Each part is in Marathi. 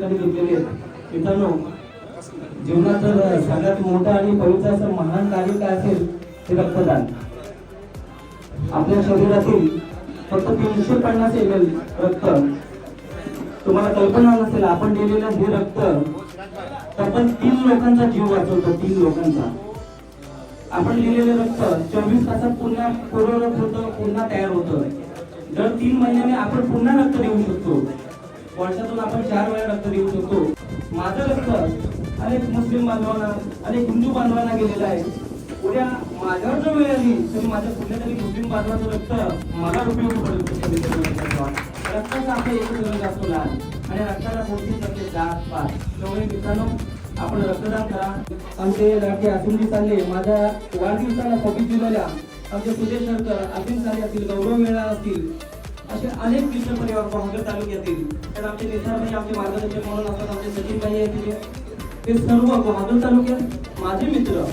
ठिकाणी घेतलेले आहेत. मित्रांनो जीवनात जर सगळ्यात मोठं आणि पवित्र असं महान कार्य काय असेल ते रक्तदान. आपल्या शरीरातील फक्त तीनशे पन्नास एम एल रक्त तुम्हाला कल्पना नसेल आपण दिलेलं हे रक्त आपण तीन लोकांचा जीव वाचवतो तीन लोकांचा. आपण लिहिलेलं रक्त चोवीस तासात पुन्हा पूर्ण होतं पुन्हा तयार होतं. दर तीन महिन्याने आपण पुन्हा रक्त देऊ शकतो. वर्षातून आपण चार वेळा रक्त देऊ शकतो. माझं रक्त अनेक मुस्लिम बांधवांना अनेक हिंदू बांधवांना गेलेलं आहे. उद्या माझ्यावर जर वेळ आली तर माझ्या कुठल्या तरी मुस्लिम बांधवाचं रक्त मला उपयोग पडेल रक्ताचा आपला एकच रंग असतो लाल. आणि रक्ताला कोणतीच नसते जात पाच. त्यामुळे मित्रांनो आपण रक्तदान करा. आमचे लाडके आसिमजी चालले माझ्या वाढदिवसाला सव्वीस जुलैला आमचे सुदेश सरकर आसिम साले असतील गौरव मेळा असतील. असे अनेक मित्र परिवार बहादूर तालुक्यातील तर आमचे नेताभाई आमचे मार्गदर्शक म्हणून असतात आमचे सचिनभाई आहेत तिथे. ते सर्व बहादूर तालुक्यात माझे मित्र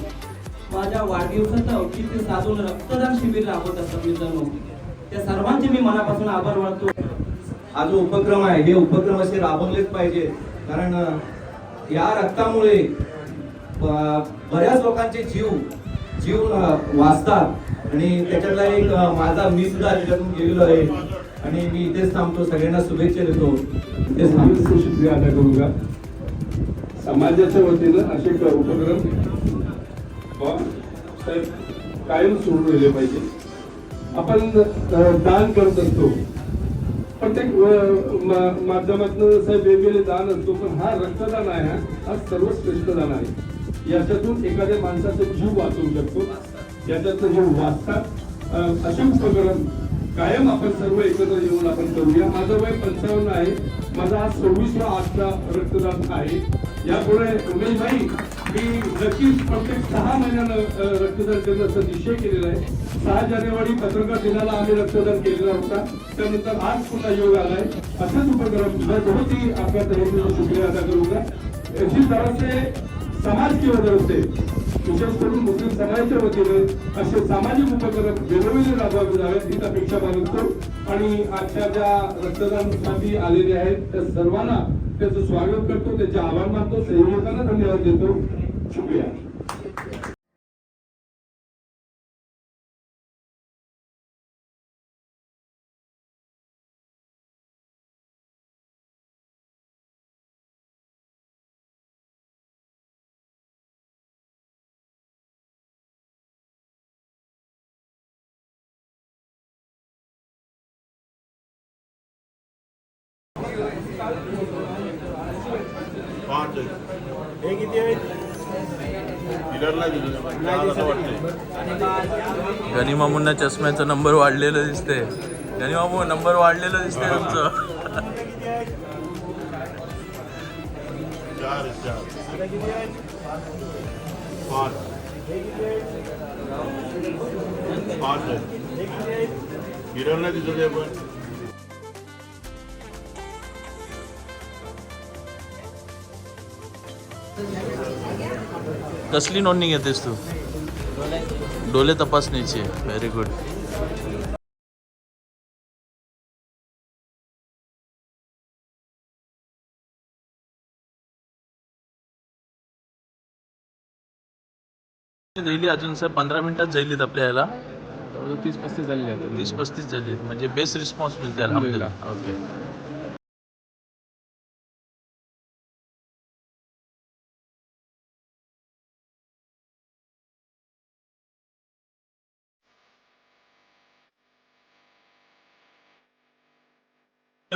माझ्या वाढदिवसाचं औचित्य साधून रक्तदान शिबिर राबवत असतात मित्रांनो. त्या सर्वांचे मी मनापासून आभार मानतो. हा जो उपक्रम आहे. हे उपक्रम असे राबवलेच पाहिजे. कारण या रक्तामुळे बऱ्याच लोकांचे जीव जीव वाचतात. आणि त्याच्यातला एक माझा मी सुद्धा त्याच्यातून गेलेलो आहे. आणि मी इथेच थांबतो सगळ्यांना शुभेच्छा देतो. इथेच थांबतो शुक्रिया अदा समाजाच्या वतीनं असे उपक्रम कायम सुरू राहिले पाहिजे. आपण दान करत असतो. प्रत्येक ते माध्यमातून साहेब वेगवेगळे दान असतो पण हा रक्तदान आहे हा, हा सर्वश्रेष्ठ दान आहे. याच्यातून एखाद्या माणसाचा जीव वाचवू शकतो. याच्यातनं जीव वाचतात. असे उपक्रम कायम आपण सर्व एकत्र येऊन आपण करूया. माझं वय पंचावन्न आहे. माझा आज सव्वीसवा आजचा रक्तदान आहे. यापुढे उमेश भाई मी नक्कीच प्रत्येक सहा महिन्यानं अ, रक्तदान करण्याचा निश्चय केलेला आहे. सहा जानेवारी पत्रकार दिनाला आम्ही रक्तदान केलेला होता. त्यानंतर आज पुन्हा योग आलाय. असंच उपक्रम मैं बहुत आपल्या आपका शुक्रिया अदा करू का तरह समाज की असते विशेष करून मुस्लिम समाजाच्या वतीने असे सामाजिक उपक्रम वेगवेगळे राबवावे जावेत हीच अपेक्षा बाळगतो. आणि आजच्या ज्या रक्तदानसाठी आलेले आहेत त्या सर्वांना त्याचं स्वागत करतो त्याचे आभार मानतो. सहयोगांना धन्यवाद देतो. शुक्रिया. पाच हे किती आहेत? वाटतंय. गनिमामूंना चष्म्याचा नंबर वाढलेला दिसते गनिमामू नंबर वाढलेला दिसते तुमचं. हिरवला दिसत आहे पण. कसली नोंदणी घेतेस तू? डोले तपासणीची व्हेरी गुड जाईल अजून सर पंधरा मिनिटात जाईलीत आपल्या याला तीस पस्तीस आहेत. तीस पस्तीस झाली म्हणजे बेस्ट रिस्पॉन्स मिळते आपल्याला. ओके.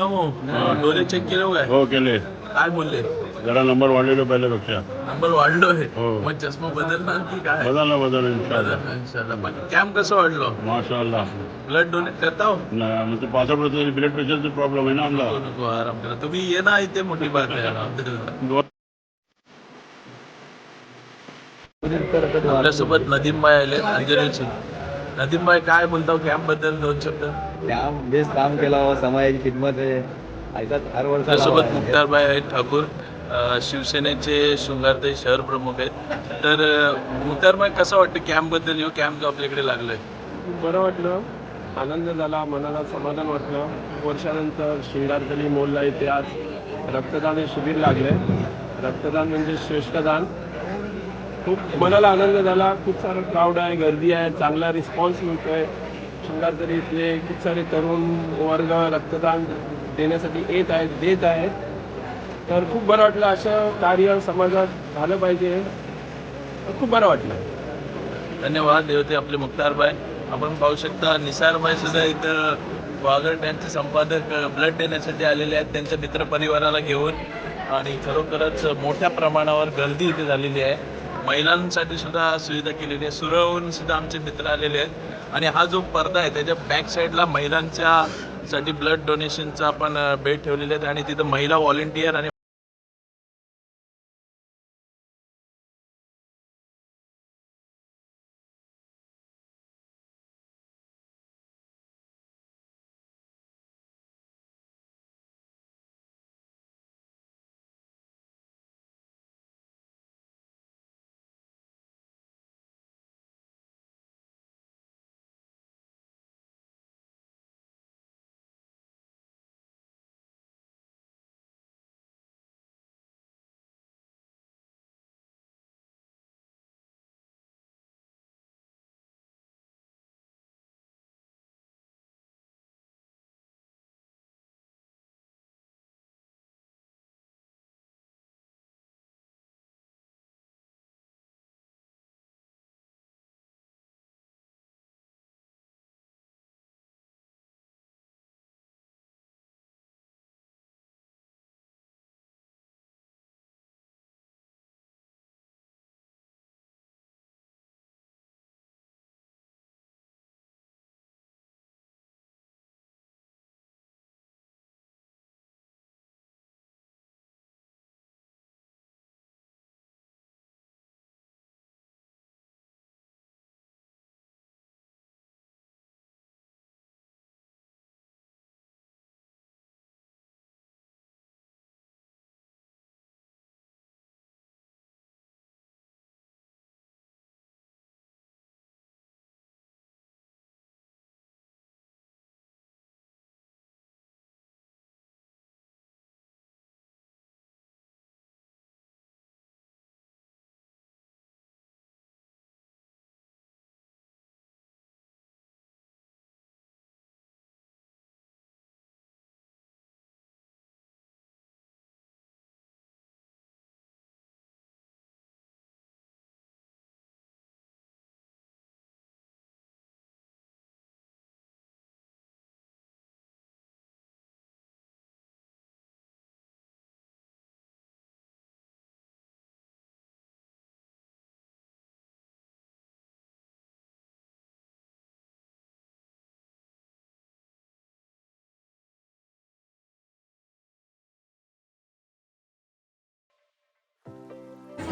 डोले चेक केलं काय हो केले. काय बोलले? जरा नंबर वाढलेलो पहिल्यापेक्षा. नंबर वाढलोय. हो. मग चष्मा बदलणार की काय? बदल ना बदल. पण कॅम्प कसं वाढलो? माशाल्लाह. ब्लड डोनेट करता हो? न- म्हणजे ब्लड प्रेशरचा प्रॉब्लेम आहे ना आमला नको, आराम करा. तुम्ही ये ना इथे मोठी बात आहे. alhamdulillah. आपल्यासोबत नदीम भाई आले अंजनेचे नदीम भाई काय बोलतो कॅम्पबद्दल दोन शब्द. बेस काम केला समाजाची खिदमत आहे. ऐकत हर वर्ष आपल्यासोबत मुक्तार भाई आहेत ठाकूर. शिवसेनेचे शृंगारताई शहर प्रमुख आहेत. तर अं, मुक्तार भाई कसं वाटतं कॅम्पबद्दल यो कॅम्प जो आपल्याकडे लागलोय. बरं वाटलं. आनंद झाला मनाला समाधान वाटलं. वर्षानंतर शिंगारतली मोलला येते आज रक्तदान हे शिबिर लागले रक्तदान म्हणजे श्रेष्ठदान खूप मनाला आनंद झाला. खूप सारं क्राऊड आहे गर्दी आहे चांगला रिस्पॉन्स मिळतोय. शंभर तरी इथले खूप सारे तरुण वर्ग रक्तदान देण्यासाठी येत आहेत देत आहेत तर खूप बरं वाटलं. असं कार्य समाजात झालं पाहिजे. खूप बरं वाटलं. धन्यवाद देवते आपले मुक्तारबाई आपण पाहू शकता निसारबाई सुद्धा इथं वागड यांचे संपादक ब्लड देण्यासाठी आलेले आहेत. त्यांच्या मित्रपरिवाराला घेऊन आणि खरोखरच मोठ्या प्रमाणावर गर्दी इथे झालेली आहे. महिलांसाठी सुद्धा सुविधा केलेली आहे. सुरवून सुद्धा आमचे मित्र आलेले आहेत. आणि हा जो पडदा आहे त्याच्या बॅक साईडला महिलांच्या साठी ब्लड डोनेशनचा आपण बेड ठेवलेले आहेत. आणि तिथं महिला व्हॉलेंटियर आणि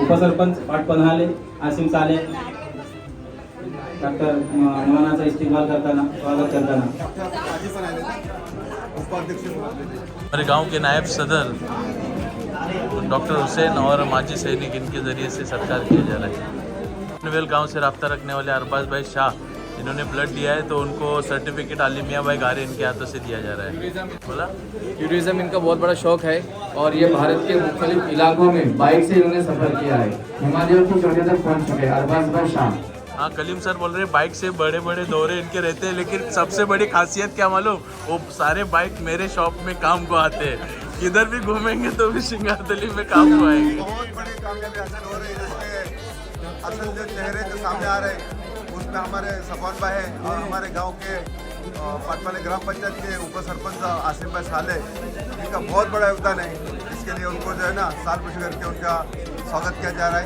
उपसरपंच पाठ पन्हाले आसिम साले डॉक्टर मनाचा इस्तेमाल करताना स्वागत करताना. हमारे गांव के नायब सदर डॉक्टर हुसैन और माजी सैनिक इनके ज़रिए से सरकार किया जा रहा है। गांव से रबता रखने वाले अरबाज भाई शाह इन्होंने ब्लड दिया है तो उनको सर्टिफिकेट आलिमिया भाई गारे इनके हाथों से दिया जा रहा है। बोला? टूरिज़्म इनका बहुत बड़ा शौक है और ये भारत के मुख्तलिफ़ इलाकों में बाइक से इन्होंने सफ़र किया है। हिमालयों की चोटी तक पहुँच चुके हैं अरबाज भाई शाह हाँ कलीम सर बोल रहे हैं बाइक से बड़े बड़े दौरे इनके रहते हैं लेकिन सबसे बड़ी खासियत क्या मालूम? वो सारे बाइक मेरे शॉप में काम को आते हैं। किधर भी घूमेंगे तो भी शिंगारदली में काम को आएँगे बहुत बड़ी कामयाबी हासिल हो रही है असल जो चेहरे जो सामने आ रहे हैं उसमें हमारे सफान भाई हैं और हमारे गांव के पाटपाले ग्राम पंचायत के उप सरपंच आसिम भाई साले इनका बहुत बड़ा योगदान है। इसके लिए उनको जो है ना साल पुष्ट करके उनका स्वागत किया जा रहा है।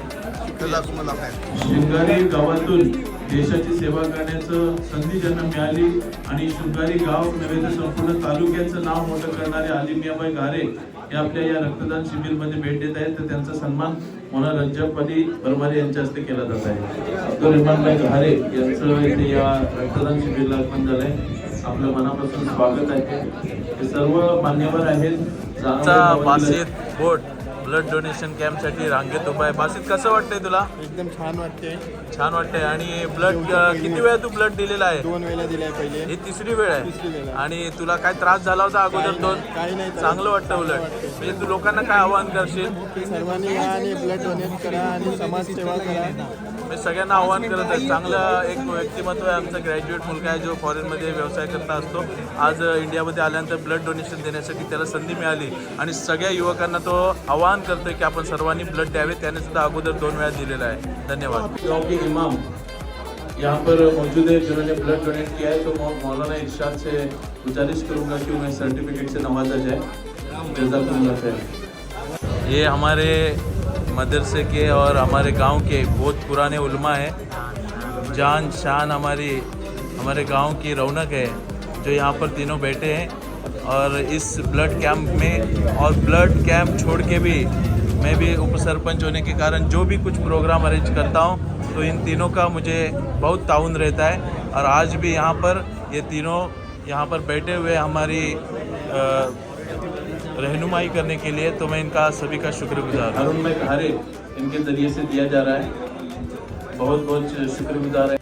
जजाकुमुल्लाह खैर शृंगारी गावातून देशाची सेवा करण्याचं संधी ज्यांना मिळाली आणि शृंगारी गाव नव्हे तर संपूर्ण तालुक्याचं नाव मोठं करणारे आलिमियाबाई गारे हे आपल्या या रक्तदान शिबिरमध्ये भेट देत आहेत. तर त्यांचा सन्मान मोना रज्जब परमारे यांच्या हस्ते केला जात आहे. अब्दुल रहमानभाई घारे यांचं इथे या रक्तदान शिबिरला आगमन झालंय आपलं मनापासून स्वागत आहे. हे सर्व मान्यवर आहेत. बोट ब्लड डोनेशन कॅम्पसाठी रांगेत उभा आहे. बासित कसं वाटतंय तुला? एकदम छान वाटते छान वाटतंय. आणि ब्लड किती वेळा तू ब्लड दिलेला आहे? दोन वेळा दिलाय पहिले. ही तिसरी वेळ तिसरी वेळ आहे. आहे. आणि तुला काय त्रास झाला होता अगोदर दोन? काही नाही त्रास. चांगलं वाटतं उलट. म्हणजे तू लोकांना काय आवाहन करशील? सर्वांनी या आणि ब्लड डोनेट करा आणि समाजसेवा करा. मी सगळ्यांना आव्हान करत आहे चांगलं एक व्यक्तिमत्व आहे आमचा ग्रॅज्युएट मुलगा आहे जो फॉरेनमध्ये व्यवसाय करता असतो. आज इंडियामध्ये आल्यानंतर ब्लड डोनेशन देण्यासाठी त्याला संधी मिळाली आणि सगळ्या युवकांना तो आवाहन करतोय की आपण सर्वांनी ब्लड द्यावे त्याने सुद्धा अगोदर दोन वेळा दिलेला आहे. धन्यवाद. इमाम यहाँ पर मौजूद है जिन्होंने ब्लड डोनेट किया है तो मौ- मौलाना इरशाद से गुजारिश करूंगा कि उन्हें सर्टिफिकेट से नवाजा जाए। खैर। ये हमारे मदरसे के और हमारे गाँव के बहुत पुराने उलमा हैं। जान शान हमारी हमारे गाँव की रौनक है जो यहाँ पर तीनों बैठे हैं। और इस ब्लड कैंप में और ब्लड कैंप छोड़ के भी मैं भी उप सरपंच होने के कारण जो भी कुछ प्रोग्राम अरेंज करता हूँ तो इन तीनों का मुझे बहुत ताउन रहता है। और आज भी यहाँ पर ये तीनों यहाँ पर बैठे हुए हमारी अ, रहनुमाई करने के लिए तो मैं इनका सभी का शुक्रगुजार हूँ। अरुण में इनके ज़रिए से दिया जा रहा है। बहुत बहुत शुक्रगुजार है।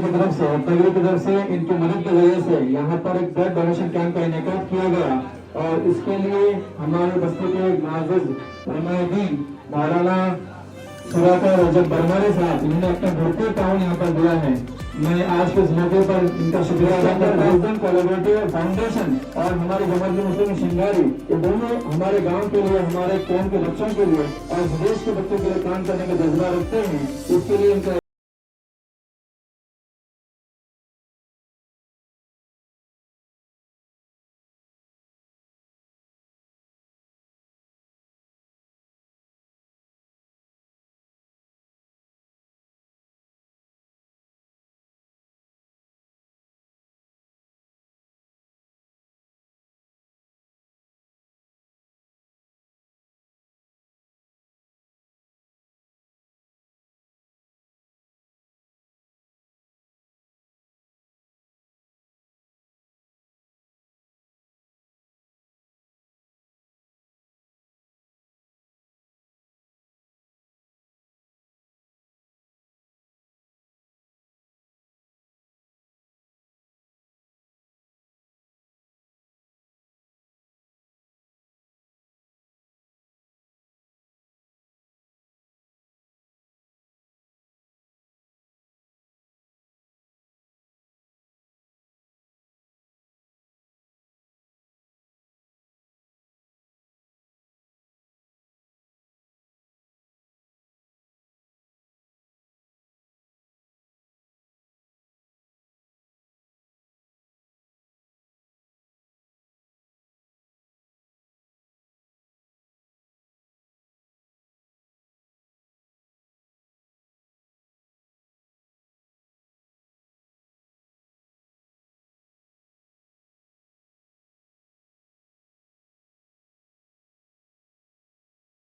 की तरफ़ से पगड़ी की तरफ़ से, इनकी मदद की वजह से यहाँ पर एक ब्लड डोनेशन कैंप का इनका किया गया। और इसके लिए हमारे बस्ती के नाजिज रमायदी मौलाना सुराकर रजब बरमारे साहब इन्होंने अपना भरपूर ताउन यहाँ पर दिया है। मैं आज के इस मौके पर इनका शुक्रिया अदा करता हूँ। कोलैबोरेटिव फाउंडेशन और हमारे जमात मुस्लिम शिंगारी, ये दोनों हमारे गाँव के लिए, हमारे कौम के बच्चों के लिए और देश के बच्चों के लिए काम करने का जज्बा रखते हैं। इसके लिए इनका